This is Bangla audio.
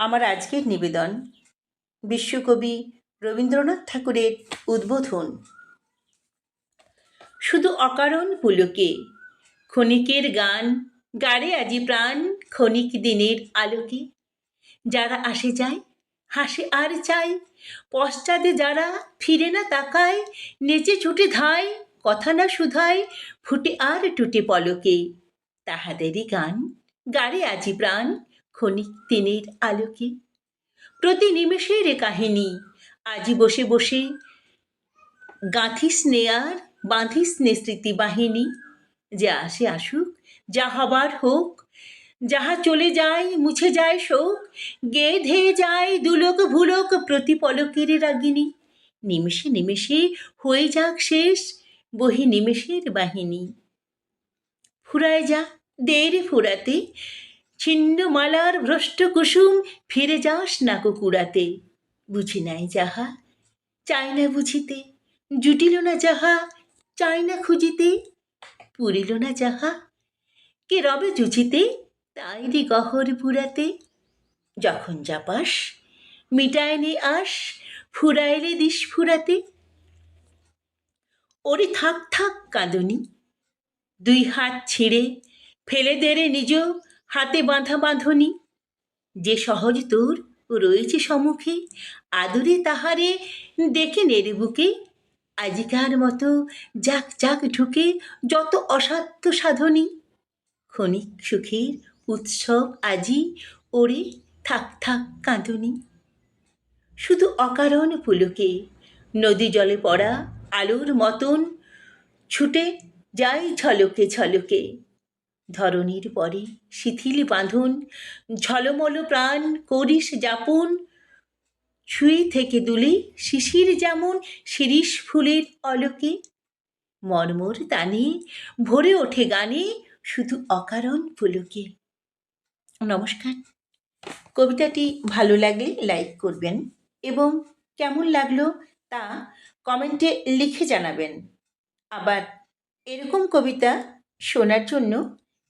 আমার আজকের নিবেদন। বিশ্বকবি রবীন্দ্রনাথ ঠাকুরের উদ্বোধন। শুধু অকারণ পুলকে, ক্ষণিকের গান, গাড়ে আজি প্রাণ, ক্ষণিক দিনের আলোকে। যারা আসে যায়, হাসে আর চায় পশ্চাদে যারা ফিরে না তাকায়, নেচে ছুটে ধায়, কথা না শুধায়, ফুটে আর টুটে পলকে। তাহাদেরই গান, গাড়ে আজি প্রাণ ক্ষণিক দিনের আলোকে। প্রতি নিমেষের এ কাহিনী, আজি বসে বসে গাঁথিস নেয়ার, বাঁধিস নে স্মৃতিবাহিনী যে আসে আসুক, যা হবার হোক, যাহা চলে যায় মুছে যায় শোক গে ধেয়ে যায় দুলোক ভুলোক প্রতি পলকের রাগিনী। নিমেষে নিমেষে হয়ে যাক শেষ, বহি নিমেষের বাহিনী। ফুরায় যা দেরে ফুরাতে ছিন্ন মালার ভ্রষ্ট কুসুম ফিরে যাস না কুড়াতে বুঝি নাই যাহা, চাই না বুঝিতে। জুটিল না যাহা, চাই না খুঁজিতে। পুরিল না যাহা, কে রবে জুঝিতে তাই রে গহর পুরাতে যখন যাপাস মিটায়নি আস ফুরাইলে দিস ফুরাতে। ওরে থাক থাক কাঁদনি। দুই হাত ছিঁড়ে ফেলে দেরে নিজ হাতে বাঁধা বাঁধনি, যে সহজ তোর রয়েছে সম্মুখে, আদরে তাহারে দেখে নেড়ে বুকে। আজিকার মতো যাক যাক ঢুকে যত অসাধ্য সাধনী। ক্ষণিক সুখের উৎসব আজি ওরে থাক থাক কাঁদনি। শুধু অকারণ পুলকে, নদী জলে পড়া আলোর মতন, ছুটে যাই ঝলকে ঝলকে। ধরণীর পরে শিথিল বাঁধন, ঝলমল প্রাণ করিস যাপন। ছুঁয়ে থেকে দুলে শিশির যেমন শিরিষ ফুলের অলোকে। মর্মর তানে ভরে ওঠে গানে শুধু অকারণ পুলকে। নমস্কার। কবিতাটি ভালো লাগলে লাইক করবেন এবং কেমন লাগল তা কমেন্টে লিখে জানাবেন। আবার এরকম কবিতা শোনার জন্য